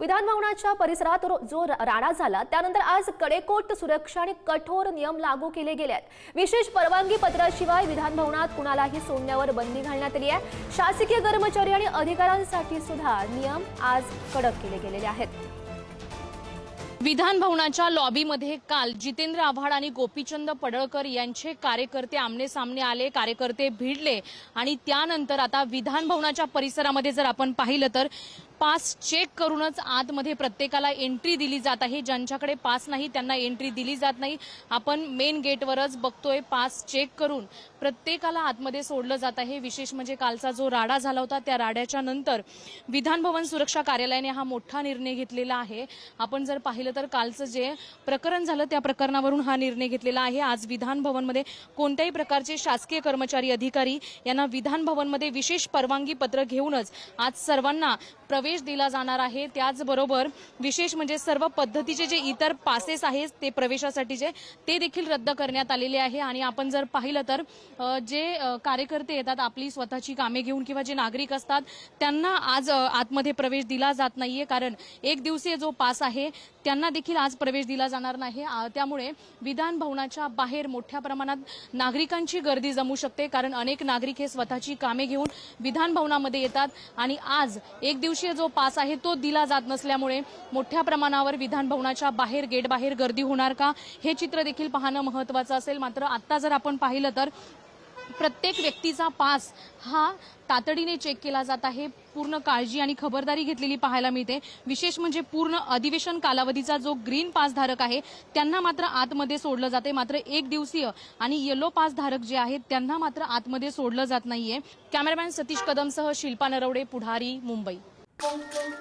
विधान भवनाच्या परिसरात रो- जो राडा झाला त्यानंतर आज कडेकोट सुरक्षा आणि कठोर नियम लागू केले गेले आहेत. विशेष परवानगी पत्राशिवाय विधान भवनात कुणालाही सोडण्यावर बंदी घालण्यात आली आहे. शासकीय कर्मचारी आणि अधिकाऱ्यांसाठी सुद्धा नियम आज कडक केले गेलेले आहेत. विधान भवनाच्या लॉबीमध्ये काल जितेंद्र आव्हाड आणि गोपीचंद पडळकर यांचे कार्यकर्ते आमने सामने आले कार्यकर्ते भिडले आणि त्यानंतर आता विधान भवनाच्या परिसरामध्ये जर आपण पाहिलं तर पास चेक करूनच आतमध्ये प्रत्येकाला एंट्री दिली जात आहे. ज्यांच्याकडे पास नाही त्यांना एंट्री दिली जात नाही. आपण मेन गेटवरच बघतोय पास चेक करून. प्रत्येकाला आतमध्ये सोडलं जात आहे. विशेष म्हणजे कालचा जो राडा झाला होता त्या राड्याच्या नंतर विधानभवन सुरक्षा कार्यालयाने हा मोठा निर्णय घेतलेला आहे. आपण जर पाहिलं तर कालचं जे प्रकरण झालं त्या प्रकरणावरून हा निर्णय घेतलेला आहे. आज विधानभवनमध्ये कोणत्याही प्रकारचे शासकीय कर्मचारी अधिकारी यांना विधानभवनमध्ये विशेष परवानगी पत्र घेऊनच आज सर्वांना प्रवेश प्रवेश दिला जाणार आहे. त्याचबरोबर विशेष म्हणजे सर्व पद्धतीचे जे इतर पासेस आहेत ते प्रवेशासाठीचे ते देखील रद्द करण्यात आलेले आहे. आणि आपण जर पाहिलं तर जे कार्यकर्ते येतात आपली स्वतःची कामे घेऊन किंवा जे नागरिक असतात त्यांना आज आतमध्ये प्रवेश दिला जात नाहीये. कारण एक दिवसीय जो पास आहे त्यांना देखील आज प्रवेश दिला जाणार नाही. त्यामुळे विधान भवनाच्या बाहेर मोठ्या प्रमाणात नागरिकांची गर्दी जमू शकते. कारण अनेक नागरिक हे स्वतःची कामे घेऊन विधान भवनामध्ये येतात. आणि आज एक दिवसीय जो पास आहे तो दिला जात नसल्यामुळे मोठ्या प्रमाणावर विधान भवनाच्या बाहेर गेट बाहेर गर्दी होणार का? हे चित्र देखील पाहणं महत्वाचं असेल. मात्र आत्ता जर आपण पाहिलं तर प्रत्येक व्यक्तीचा पास हा तातडीने चेक केला जात आहे. पूर्ण काळजी आणि खबरदारी घेतलेली पाहायला मिळते. विशेष म्हणजे पूर्ण अधिवेशन कालावधीचा जो ग्रीन पास धारक आहे त्यांना मात्र आतमध्ये सोडलं जाते. मात्र एक दिवसीय आणि येलो पास धारक जे आहेत त्यांना मात्र आतमध्ये सोडलं जात नाहीये. कॅमेरामॅन सतीश कदमसह शिल्पा नरवडे पुढारी मुंबई. Música